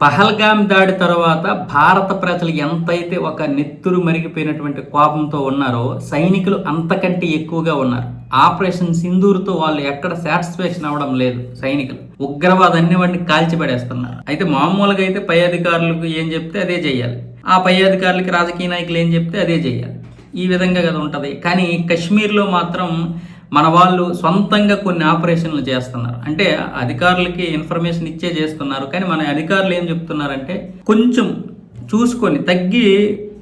పహల్గామ్ దాడి తర్వాత భారత ప్రజలు ఎంతైతే ఒక నెత్తురు మరిగిపోయినటువంటి కోపంతో ఉన్నారో సైనికులు అంతకంటే ఎక్కువగా ఉన్నారు. ఆపరేషన్ సింధూర్తో వాళ్ళు ఎక్కడ సాటిస్ఫాక్షన్ అవ్వడం లేదు సైనికులు. ఉగ్రవాదాన్ని వాడిని కాల్చిపడేస్తున్నారు. అయితే మామూలుగా అయితే పై అధికారులకు ఏం చెప్తే అదే చేయాలి ఆ పై అధికారులకి రాజకీయ నాయకులు ఏం చెప్తే అదే చేయాలి ఈ విధంగా కదా ఉంటుంది. కానీ కశ్మీర్లో మాత్రం మన వాళ్ళు సొంతంగా కొన్ని ఆపరేషన్లు చేస్తున్నారు. అంటే అధికారులకి ఇన్ఫర్మేషన్ ఇచ్చే చేస్తున్నారు. కానీ మన అధికారులు ఏం చెప్తున్నారంటే కొంచెం చూసుకొని తగ్గి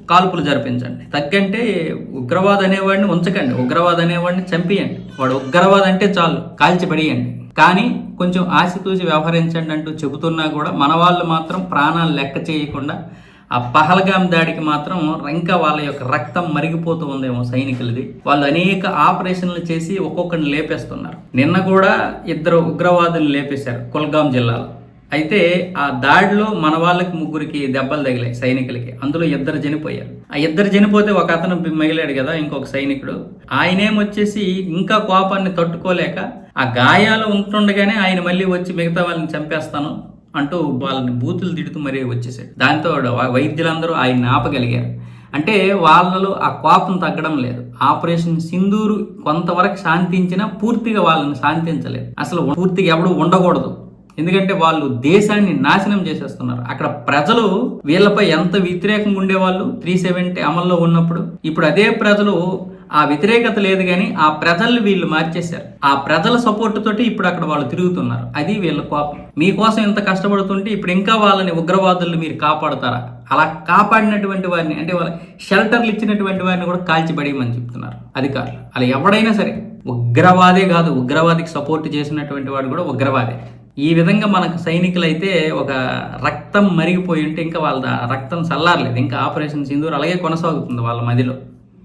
కాల్పులు జరిపించండి. తగ్గంటే ఉగ్రవాద అనేవాడిని ఉంచకండి. ఉగ్రవాద అనేవాడిని చంపియండి. వాడు ఉగ్రవాద అంటే చాలు కాల్చిపడియండి కానీ కొంచెం ఆశతూసి వ్యవహరించండి అంటూ చెబుతున్నా కూడా మన వాళ్ళు మాత్రం ప్రాణాలు లెక్క చేయకుండా ఆ పహల్గాం దాడికి మాత్రం ఇంకా వాళ్ళ యొక్క రక్తం మరిగిపోతూ ఉందేమో సైనికులది. వాళ్ళు అనేక ఆపరేషన్లు చేసి ఒక్కొక్కరిని లేపేస్తున్నారు. నిన్న కూడా ఇద్దరు ఉగ్రవాదులు లేపేశారు కుల్గాం జిల్లాలో. అయితే ఆ దాడిలో మన వాళ్ళకి ముగ్గురికి దెబ్బలు తగిలాయి సైనికులకి. అందులో ఇద్దరు చనిపోయారు. ఆ ఇద్దరు చనిపోతే ఒక అతను మిగిలాడు కదా ఇంకొక సైనికుడు. ఆయనేమొచ్చేసి ఇంకా కోపాన్ని తట్టుకోలేక ఆ గాయాలు ఉంటుండగానే ఆయన మళ్ళీ వచ్చి మిగతా వాళ్ళని చంపేస్తాను. అంటూ వాళ్ళని బూతులు తిడుతూ మరీ వచ్చేసాడు. దాంతో వైద్యులందరూ ఆయన ఆపగలిగారు. అంటే వాళ్ళలో ఆ కోపం తగ్గడం లేదు. ఆపరేషన్ సింధూరు కొంతవరకు శాంతించినా పూర్తిగా వాళ్ళని శాంతించలేదు. అసలు పూర్తిగా ఎవడు ఉండకూడదు. ఎందుకంటే వాళ్ళు దేశాన్ని నాశనం చేసేస్తున్నారు. అక్కడ ప్రజలు వీళ్ళపై ఎంత వ్యతిరేకంగా ఉండేవాళ్ళు? త్రీ సెవెంటీ అమల్లో ఉన్నప్పుడు. ఇప్పుడు అదే ప్రజలు ఆ వ్యతిరేకత లేదు కానీ ఆ ప్రజల్ని వీళ్ళు మార్చేశారు. ఆ ప్రజల సపోర్ట్ తోటి ఇప్పుడు అక్కడ వాళ్ళు తిరుగుతున్నారు. అది వీళ్ళ కోపం. మీకోసం ఇంత కష్టపడుతుంటే ఇప్పుడు ఇంకా వాళ్ళని ఉగ్రవాదుల్ని మీరు కాపాడుతారా? అలా కాపాడినటువంటి వారిని అంటే వాళ్ళ షెల్టర్లు ఇచ్చినటువంటి వారిని కూడా కాల్చిపడేయమని చెప్తున్నారు అధికారులు. అలా ఎవడైనా సరే ఉగ్రవాదే కాదు ఉగ్రవాదికి సపోర్ట్ చేసినటువంటి వాడు కూడా ఉగ్రవాదే. ఈ విధంగా మనకు సైనికులైతే ఒక రక్తం మరిగిపోయి ఉంటే ఇంకా వాళ్ళ రక్తం చల్లారలేదు. ఇంకా ఆపరేషన్ సింధూర్ అలాగే కొనసాగుతుంది వాళ్ళ మదిలో.